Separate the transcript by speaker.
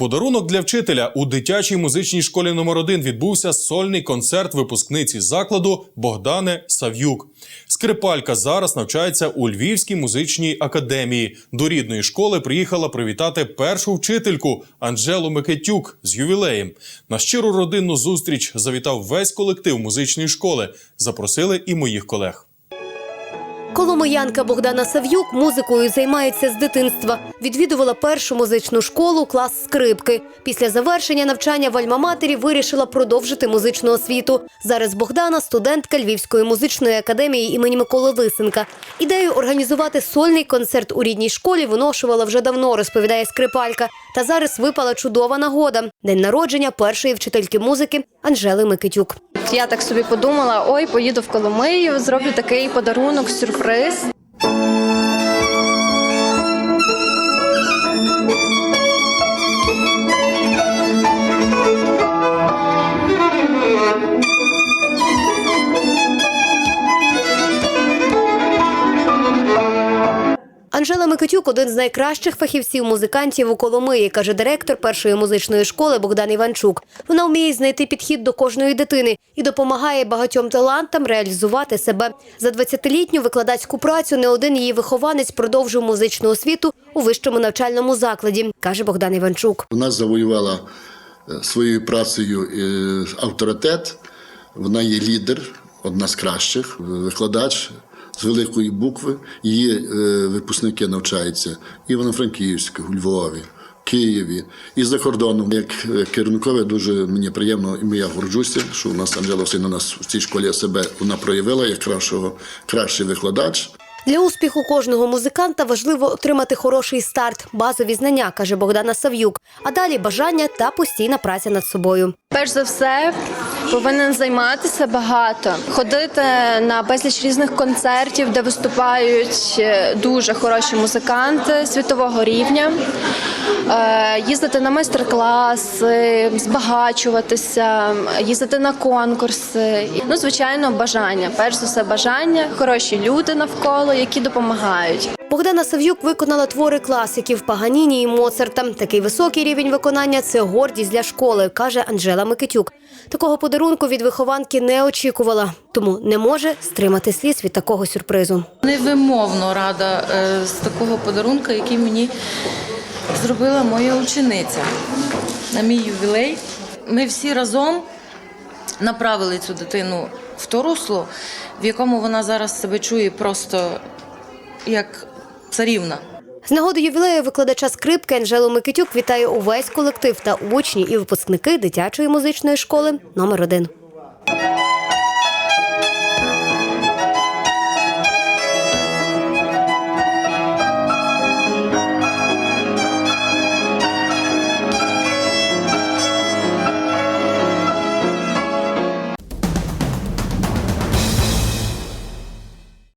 Speaker 1: Подарунок для вчителя у дитячій музичній школі номер 1 відбувся сольний концерт випускниці закладу Богдани Сав'юк. Скрипалька зараз навчається у Львівській музичній академії. До рідної школи приїхала привітати першу вчительку Анжелу Микитюк з ювілеєм. На щиру родинну зустріч завітав весь колектив музичної школи. Запросили і моїх колег.
Speaker 2: Коломиянка Богдана Сав'юк музикою займається з дитинства. Відвідувала першу музичну школу, клас скрипки. Після завершення навчання в Альма-Матері вирішила продовжити музичну освіту. Зараз Богдана студентка Львівської музичної академії імені Миколи Лисенка. Ідею організувати сольний концерт у рідній школі виношувала вже давно, розповідає скрипалька. Та зараз випала чудова нагода день народження першої вчительки музики Анжели Микитюк.
Speaker 3: Я так собі подумала: ой, поїду в Коломию, зроблю такий подарунок, сюрприз.
Speaker 2: Анжела Микитюк один з найкращих фахівців музикантів у Коломиї, каже директор першої музичної школи Богдан Іванчук. Вона вміє знайти підхід до кожної дитини і допомагає багатьом талантам реалізувати себе. За 20-літню викладацьку працю не один її вихованець продовжив музичну освіту у вищому навчальному закладі, каже Богдан Іванчук.
Speaker 4: Вона завоювала е, своєю працею е, авторитет. Вона є лідер, одна з кращих, викладач з великої букви. Її е, випускники навчаються Івано-Франківську, у Львові, Києві і за кордоном. Як керівникове, дуже мені приємно і я горджуся, що у нас Анжела Васильівна нас в цій школі себе вона проявила як кращого, кращий викладач.
Speaker 2: Для успіху кожного музиканта важливо отримати хороший старт, базові знання, каже Богдана Сав'юк. А далі бажання та постійна праця над собою.
Speaker 3: Перш за все, повинен займатися багато, ходити на безліч різних концертів, де виступають е, дуже хороші музиканти світового рівня, їздити на майстер-класи, збагачуватися, їздити на конкурси. Ну, звичайно, бажання. Перш за все, бажання, хороші люди навколо, які допомагають.
Speaker 2: Богдана Сав'юк виконала твори класиків Паганіні і Моцарта. Такий високий рівень виконання це гордість для школи, каже Анжела Микитюк. Такого подарунку від вихованки не очікувала, тому не може стримати сліз від такого сюрпризу.
Speaker 5: Невимовно рада е, з такого подарунка, який мені зробила моя учениця на мій ювілей. Ми всі разом направили цю дитину в то русло, в якому вона зараз себе чує просто як царівна.
Speaker 2: З нагоди ювілею викладача скрипки Анжелу Микитюк вітає увесь колектив та учні і випускники дитячої музичної школи номер 1